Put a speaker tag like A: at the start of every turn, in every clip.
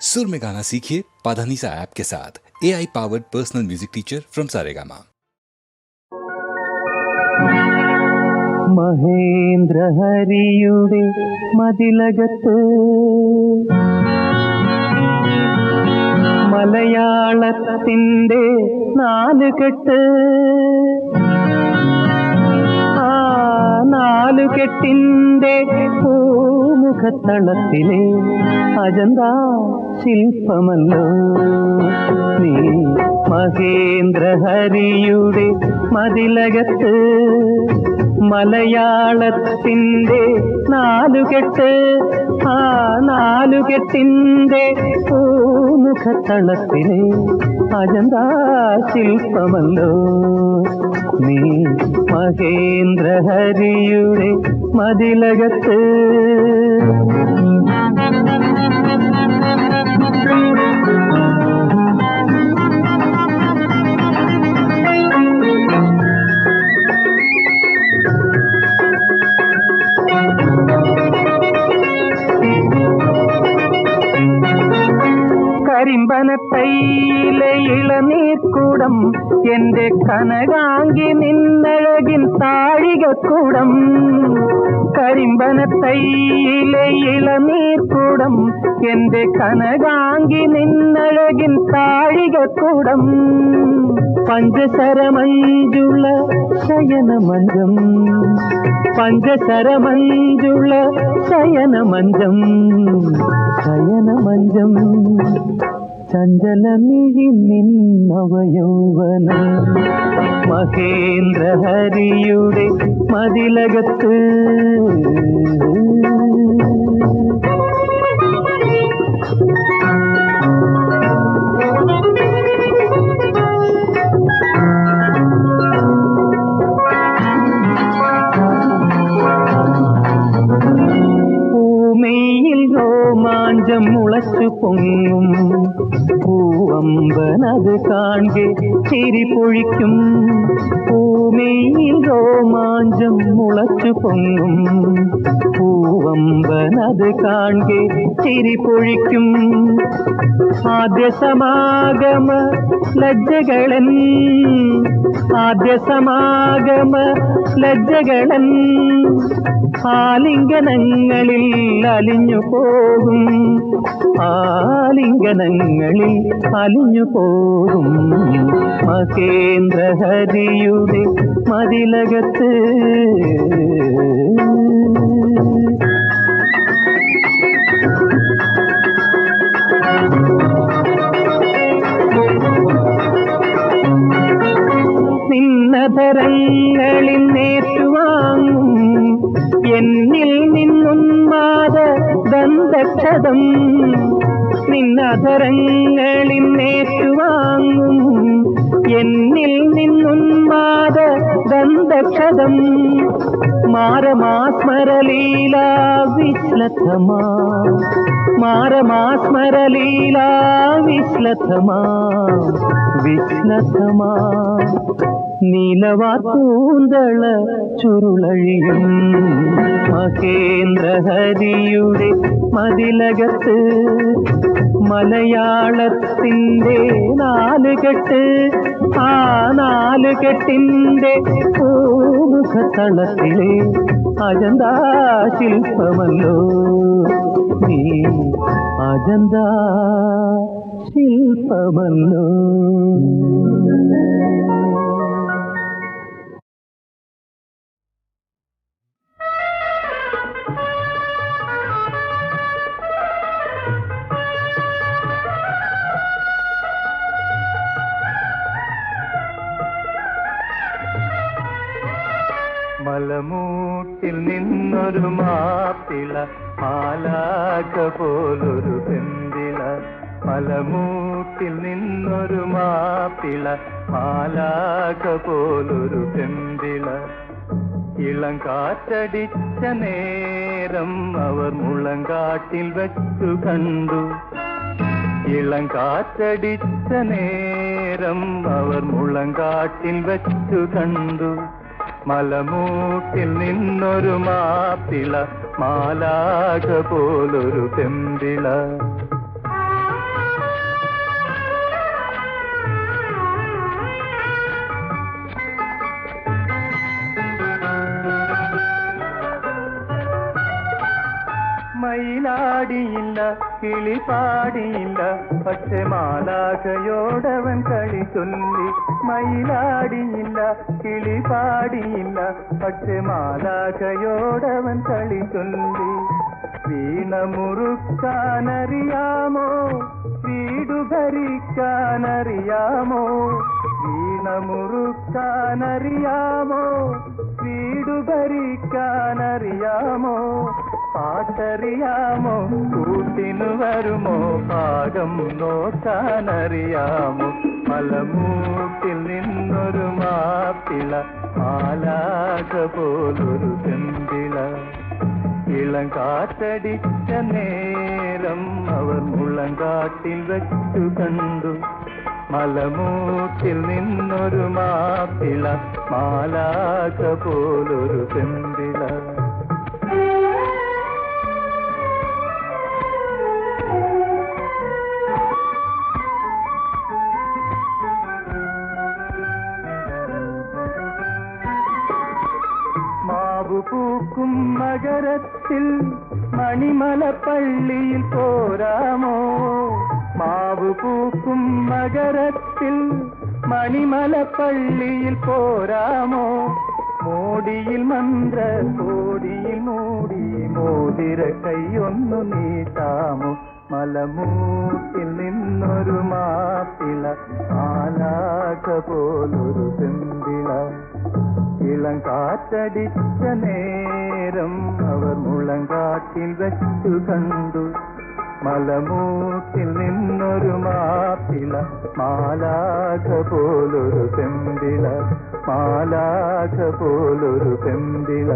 A: सुर में गाना सीखिए पाधानीसा ऐप के साथ A I powered personal music teacher from Saregama
B: മഹേന്ദ്രഹരിയുടെ മതിലകത്ത് മലയാളത്തിന്റെ നാലുകെട്ട് ആ നാലുകെട്ടിന്റെ പൂമുഖത്തളത്തിലെ അജന്താ ശില്പമല്ലോ നീ മഹേന്ദ്രഹരിയുടെ മതിലകത്ത് മലയാളത്തിന്റെ നാലുകെട്ട് ആ നാലുകെട്ടിന്റെ പൂമുഖത്തളത്തിലെ അജന്താ ശില്പമല്ലോ. നീ മഹേന്ദ്രഹരിയുടെ മതിലകത്ത് കരിമ്പനത്തൈയിലെ ഇളനീർക്കൂടം എന്റെ കനകാങ്കി നിന്നഴകിൻ താഴികക്കൂടം. കരിമ്പനത്തൈയിലെ ഇളനീർക്കൂടം എന്റെ കനകാങ്കി നിന്നഴകിൻ താഴികക്കൂടം. പഞ്ചസരമഞ്ചുള്ള ശയനമഞ്ചം പഞ്ചസരമഞ്ചുള്ള ശയനമഞ്ചം ശയനമഞ്ചം. ചഞ്ചലമിഴി നിന്നവയൗവന മഹേന്ദ്ര ഹരിയുടെ മതിലകത്ത്. ഭൂമിയിൽ രോമാഞ്ചം മുളച്ചു പൊങ്ങും. പൂവമ്പനത് കാണെ ചിരി പൊഴിക്കും. ഭൂമിയിൽ രോമാഞ്ചം മുളച്ചു പൊങ്ങും. പൂവമ്പനത് കാണെ ചിരി പൊഴിക്കും. ആദ്യ സമാഗമ ലജ്ജകളൻ ആദ്യ സമാഗമ ലജ്ജകളൻ. ആലിംഗനങ്ങളിൽ അലിഞ്ഞു പോകും ആലിംഗനങ്ങളിൽ അലിഞ്ഞു പോകും. മഹേന്ദ്രഹരിയുടെ മതിലകത്ത് നിന്നതരങ്ങളിൽ നേറ്റുവാങ്ങും എന്നിൽ നിന്നും മാത ദന്തക്ഷതം നിന്നതരങ്ങളിൽ നേറ്റുവാങ്ങും എന്നിൽ നിന്നും മാത ദന്തക്ഷതം. മാരമാസ്മരലീല വിശ്ലഥമാ മാരമാസ്മരലീല വിശ്ലഥമാ വിശ്ലഥമാ നീലവാത്തൂന്തള ചുരുളഴിയും. മഹേന്ദ്രഹരിയുടെ മതിലകത്ത് മലയാളത്തിന്റെ നാലുകെട്ട് ആ നാലുകെട്ടിന്റെ പൂമുഖത്തളത്തിലെ അജന്താ ശില്പമല്ലോ നീ അജന്താ ശില്പമല്ലോ മലമൂട്ടിൽ നിന്നൊരു മാപ്പിള മാലാക പോലൊരു പെന്തിള പലമൂട്ടിൽ നിന്നൊരു മാപ്പിള മാലാക പോലൊരു പെന്തിള ഇളം കാറ്റടിച്ച നേരം അവർ മുളങ്കാട്ടിൽ വെച്ചു കണ്ടു. ഇളം കാറ്റടിച്ച നേരം അവർ മുളങ്കാട്ടിൽ വെച്ചു കണ്ടു. മലമൂട്ടിൽ നിന്നൊരു മാപ്പിള മാലാക പോലൊരു പെമ്പിള. മയിലാടിയില്ല കിളി പാടിയില്ല പക്ഷെ മാലാകയോടവൻ കളി ചൊല്ലി. മയിലാടിയില്ല കിളി പാടിയില്ല പക്ഷെ മാലാഖയോടവൻ കളി ചൊല്ലി. വീണ മുറുക്കാനറിയാമോ വീടു ഭരിക്കാനറിയാമോ വീണ മുറുക്കാനറിയാമോ വീടു ഭരിക്കാനറിയാമോ പാട്ടറിയാമോ? കൂട്ടിനു വരുമോ? പാകം നോക്കാനറിയാമോ? മലമൂട്ടിൽ നിന്നൊരു മാപ്പിള ആലാക പോലൊരു ചെമ്പിള ഇളം കാറ്റടിച്ച നേരം അവർ മുളങ്കാട്ടിൽ വെച്ചു കണ്ടു. മലമൂട്ടിൽ നിന്നൊരു മാപ്പിള മാലാക പോലൊരു പെമ്പിള പൂക്കും നഗരത്തിൽ മണിമല പള്ളിയിൽ പോരാമോ? മാവ് പൂക്കും നഗരത്തിൽ മണിമല പള്ളിയിൽ പോരാമോ? മോടിയിൽ മന്ത്ര കോടിയിൽ മൂടി മോതിര കൈയൊന്നു നീട്ടാമോ? മലമൂട്ടിൽ നിന്നൊരു മാപ്പിള ആലാക പോലൊരു പെമ്പിള. ഇളം കാറ്റടിച്ച നേരം അവർ മുളങ്കാട്ടിൽ വെച്ചു കണ്ടു. മലമൂക്കിൽ നിന്നൊരു മാപ്പിള മാലാഖ പോലൊരു പെമ്പിള മാലാഖ പോലൊരു പെമ്പിള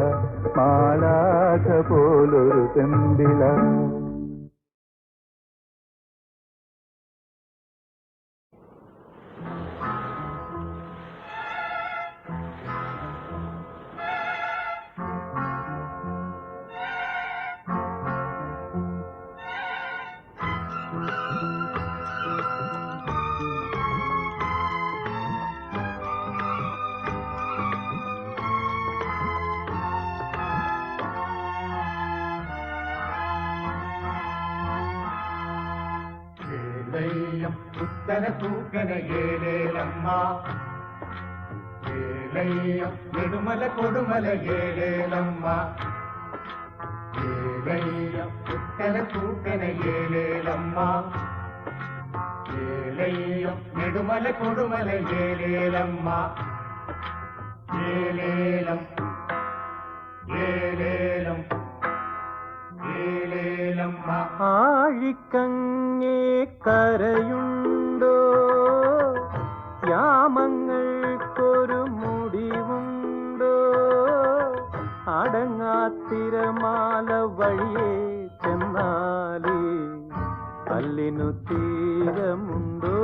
B: മാലാഖ പോലൊരു പെമ്പിള.
C: തൂക്കന ഏലേലമ്മ. ഏലയ്യം നെടുമല കൊടുമല ഏലേലമ്മ. ഏലയ്യം ഉത്തര തൂക്കന ഏലേലമ്മ. ഏലയ്യം നെടുമല കൊടുമല ഏലേലമ്മ. ഏലേലം ഏലേലം
B: ആഴിക്കങ്ങേ കരയുണ്ടോ? യാമങ്ങൾക്കൊരു മുടിവുണ്ടോ? അടങ്ങാത്തിരമാല വഴിയേ ചെന്നാലേ കല്ലിനു തീരമുണ്ടോ?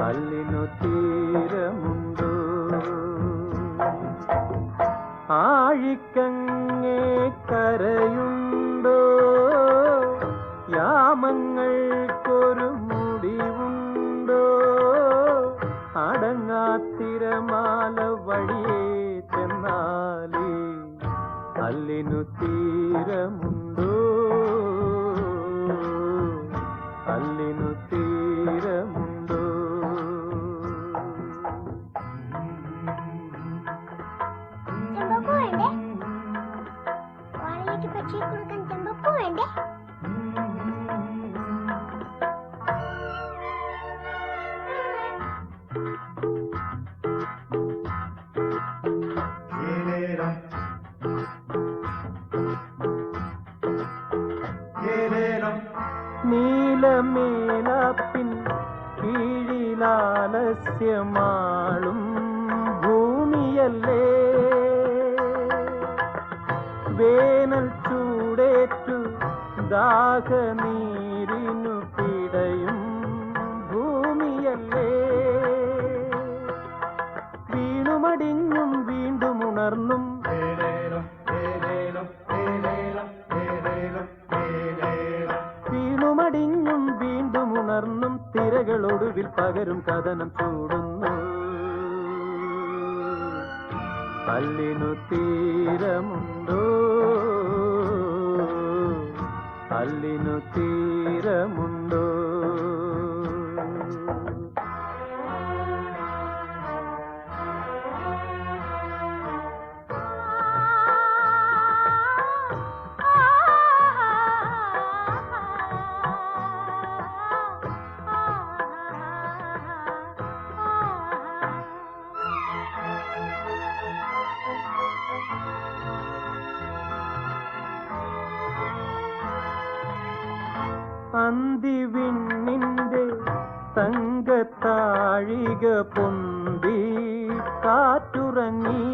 B: കല്ലിനു തീരമുണ്ടോ? ആഴിക്കങ്ങേ കരയുണ്ടോ ప్రేక్షకులకంటే గొప్పవండి ഉണർന്നും തിരകളൊടുവിൽ പകരും കഥനം ചൂടുന്നു. കല്ലിനു തീരമുണ്ടോ?
C: അല്ലിനു തീരമുണ്ടോ? അന്തിവിണ്ണിന്റെ തങ്കത്താഴിക പൊന്തി കാറ്റുറങ്ങി.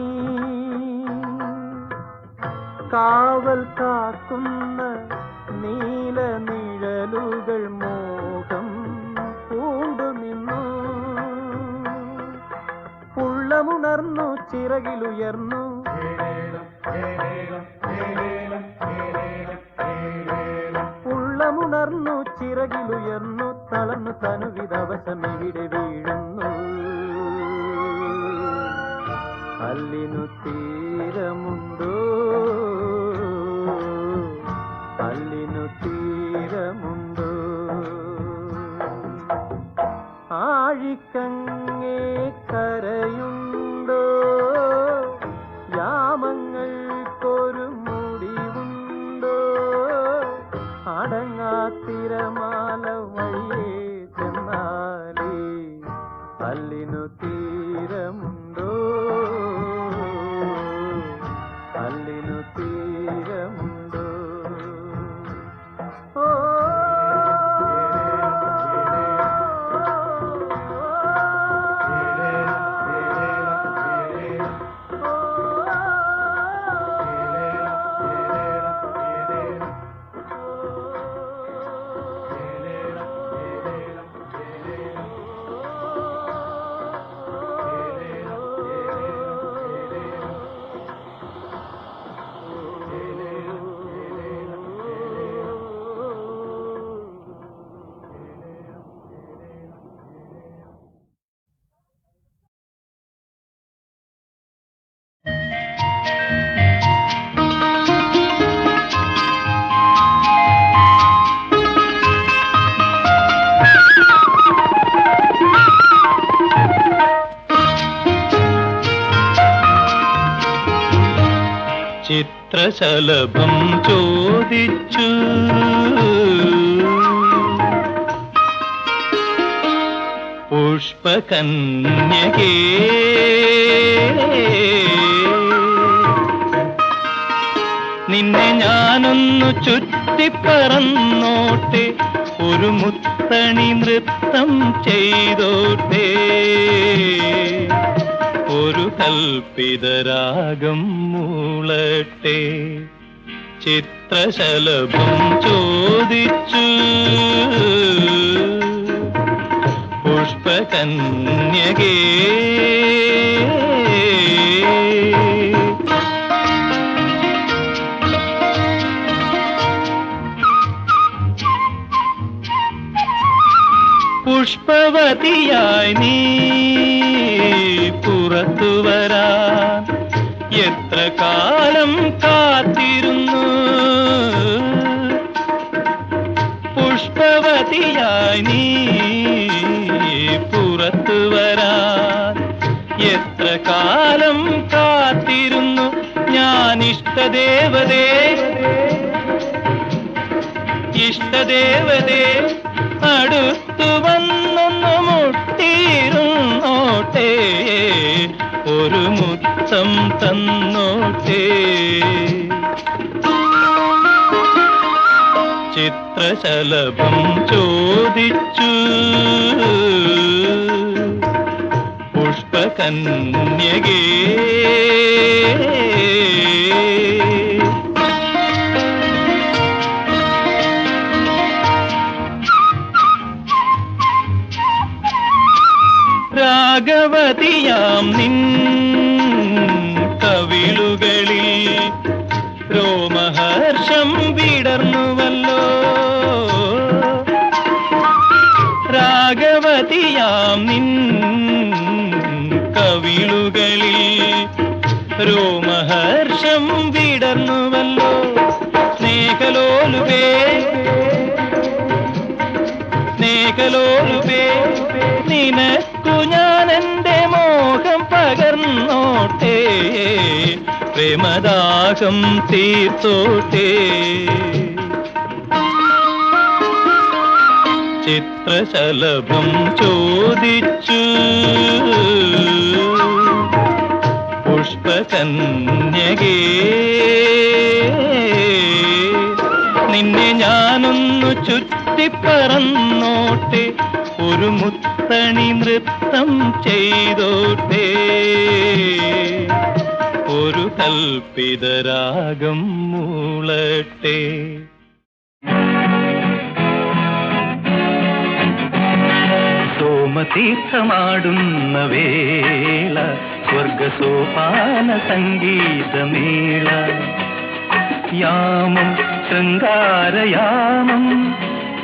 C: കാവൽ കാക്കുന്ന നീല നിഴലുകൾ മോഹം പൂണ്ടു നിന്നു. ഉള്ളമുണർന്നു ചിറകിലുയർന്നു. ഉള്ളമുണർന്നു ചിറകിലുയർന്നു തളർന്നു തനുവിധവശമിവിടെ വീഴുന്നു. അല്ലിനു തീരമുണ്ടോ
B: ചിത്രശലഭം ചോദിച്ചു. പുഷ്പകന്യകേ. നിന്നെ ഞാനൊന്നു ചുറ്റിപ്പറന്നോട്ടെ ഒരു മുത്തണി നൃത്തം ചെയ്തോട്ടെ. ഒരു കൽപ്പിതരാഗം മൂളട്ടെ. ചിത്രശലഭം ചോദിച്ചു. പുഷ്പകന്യകേ. പുഷ്പവതിയായി നീ പുറത്തു വരാൻ എത്ര കാലം കാത്തിരുന്നു കാലം കാത്തിരുന്നു ഞാൻ ഇഷ്ടദേവതേ ഇഷ്ടദേവതേ അടുത്തു വന്നൊന്നു മുട്ടിയിരുന്നോട്ടെ. ഒരു മുത്തം തന്നോട്ടേ. ചിത്രശലഭം ചോദിച്ചു. പുഷ്പകന്യകേ രാഘവതിയാം നിൻ മേഘലോരുപേ നിനക്കു ഞാൻ എന്റെ മോഹം പകർന്നോട്ടേ പ്രേമദാഹം തീർത്തോട്ടേ. ചിത്രശലഭം ചോദിച്ചു പുഷ്പകന്യകേ നിന്നെ ഞാനൊന്നു ചുറ്റിപ്പറന്നോട്ടെ ഒരു മുത്തണി നൃത്തം ചെയ്തോട്ടേ. ഒരു കൽപ്പിതരാഗം മൂളട്ടെ. സോമതീർത്ഥമാടുന്ന വേള സ്വർഗസോപാന സംഗീതമേള. യാമം ശൃംഗാരയാമം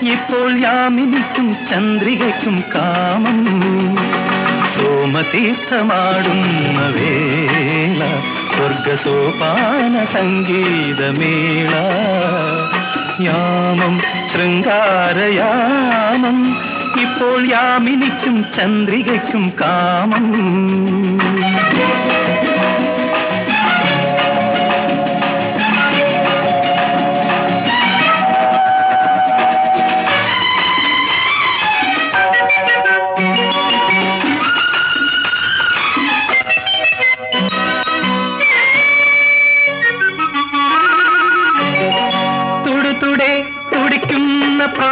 B: ഇപ്പോൾ യാമിനിക്കും ചന്ദ്രികയ്ക്കും കാമം. സോമതീർത്ഥമാടുന്ന വേള സ്വർഗസോപാന സംഗീതമേള. യാമം ശൃംഗാരയാമം ഇപ്പോൾ യാമിനിക്കും ചന്ദ്രികയ്ക്കും കാമം.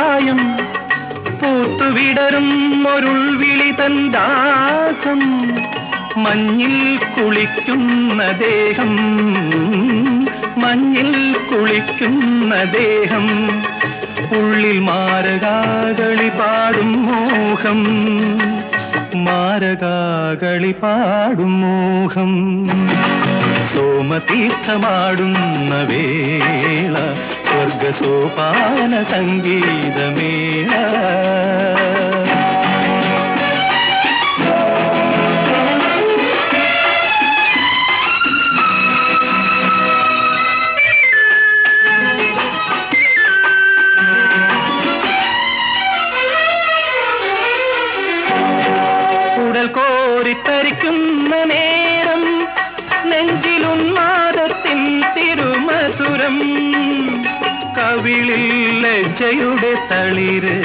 B: പ്രായം പൂത്തുവിടരും ഒരുൾവിളി തൻ ദാസം. മഞ്ഞിൽ കുളിക്കുന്ന ദേഹം മഞ്ഞിൽ കുളിക്കുന്ന ദേഹം. ഉള്ളിൽ മാരകാകളി പാടും മോഹം. മാരകാകളി പാടും മോഹം. സോമതീർത്ഥമാടുന്ന വേള സ്വർഗസോപാന സംഗീതമേള തളിര്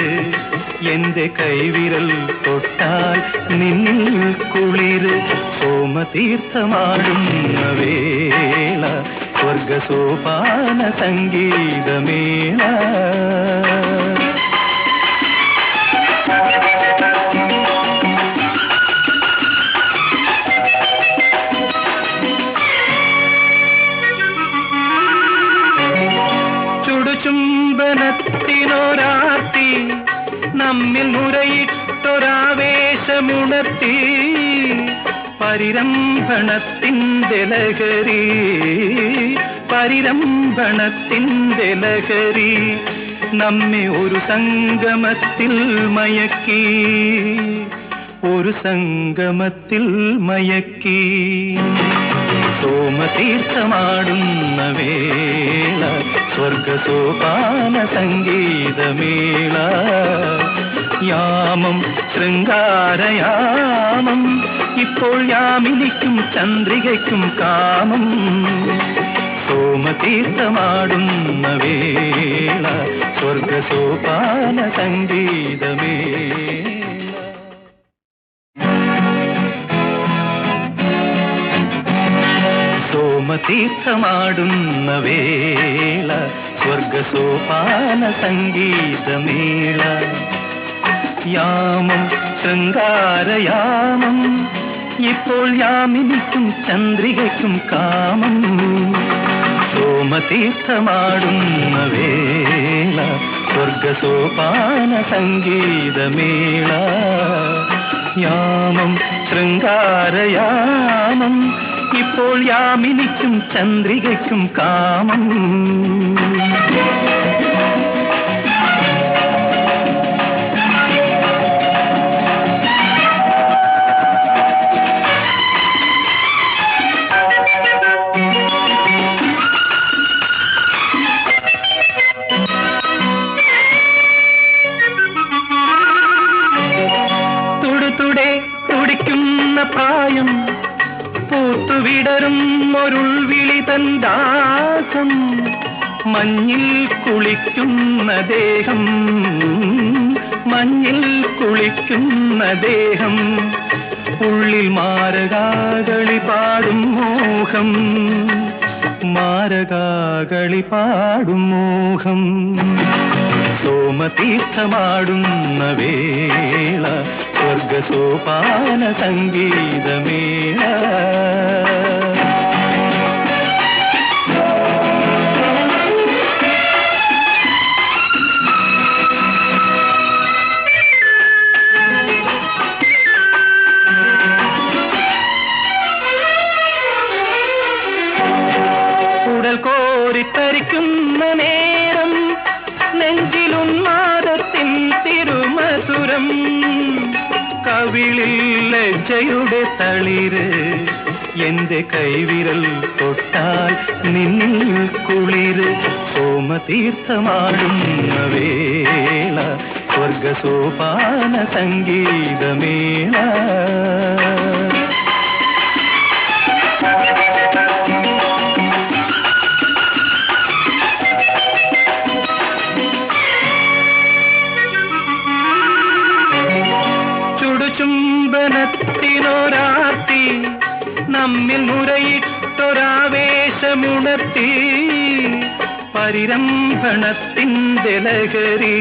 B: എന്റെ കൈവിരൽ തൊട്ടാൽ നിന്നിൽ കുളിര് സോമതീർത്ഥമാടുന്ന വേള സ്വർഗസോപാന സംഗീതമേള. ചുടുചുംബനത്തിനൊരാർത്തി നമ്മിൽ മുറയിട്ടൊരാവേശമുണർത്തി പരിരംഭണത്തിന്റെ ലഹരി പരിരംഭണത്തിന്റെ ലഹരി നമ്മെ ഒരു സംഗമത്തിൽ മയക്കി ഒരു സംഗമത്തിൽ മയക്കി. സോമതീർത്ഥമാടുന്ന വേള സ്വർഗസോപാന സംഗീതമേള. യാമം ശൃംഗാരയാമം ഇപ്പോൾ യാമിനിക്കും ചന്ദ്രികയ്ക്കും കാമം. സോമതീർത്ഥമാടുന്ന വേള സ്വർഗസോപാന സംഗീതമേള. സോമതീർത്ഥമാടുന്ന വേള സ്വർഗസോപാന സംഗീതമേള. യാമം ശൃംഗാരയാമം ഇപ്പോൾ യാമിനിക്കും ചന്ദ്രികയ്ക്കും കാമം. സോമതീർത്ഥമാടുന്ന വേള സ്വർഗസോപാന സംഗീതമേള. യാമം ശൃംഗാരയാമം ഇപ്പോൾ യാമിനിക്കും ചന്ദ്രികയ്ക്കും കാമം. ഒരുൾവിളി തന്താസം മഞ്ഞിൽ കുളിക്കുന്ന ദേഹം മഞ്ഞിൽ കുളിക്കുന്ന ദേഹം ഉള്ളിൽ മാരകാകളി പാടും മോഹം മാരകാകളി പാടും മോഹം. സോമതീർത്ഥമാടുന്ന വേള സ്വർഗസോപാന സംഗീതമേള ഉടൽ കവിളിൽ ലജ്ജയുടെ തളിര് എന്റെ കൈവിരൽ തൊട്ടാൽ നിന്നിൽ കുളിര്. സോമതീർത്ഥമാടുന്ന വേള സ്വർഗസോപാന സംഗീതമേള ചുടുചുംബനത്തിനൊരാർത്തി നമ്മിൽ മുറയിട്ടൊരാവേശമുണർത്തി പരിരംഭണത്തിന്റെ ലഹരി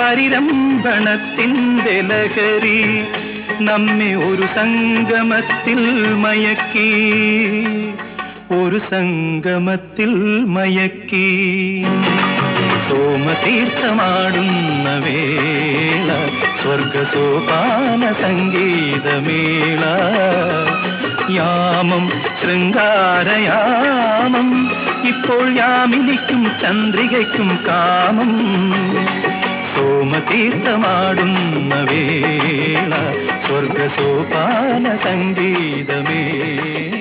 B: പരിരംഭണത്തിന്റെ ലഹരി നമ്മെ ഒരു സംഗമത്തിൽ മയക്കി ഒരു സംഗമത്തിൽ മയക്കി. സോമതീർത്ഥമാടുന്ന വേള സ്വർഗസോപാന സംഗീതമേള യാമം ശൃംഗാരയാമം ഇപ്പോൾ യാമിനിക്കും ചന്ദ്രികയ്ക്കും കാമം. സോമതീർത്ഥമാടുന്ന വേള സ്വർഗസോപാന സംഗീതമേള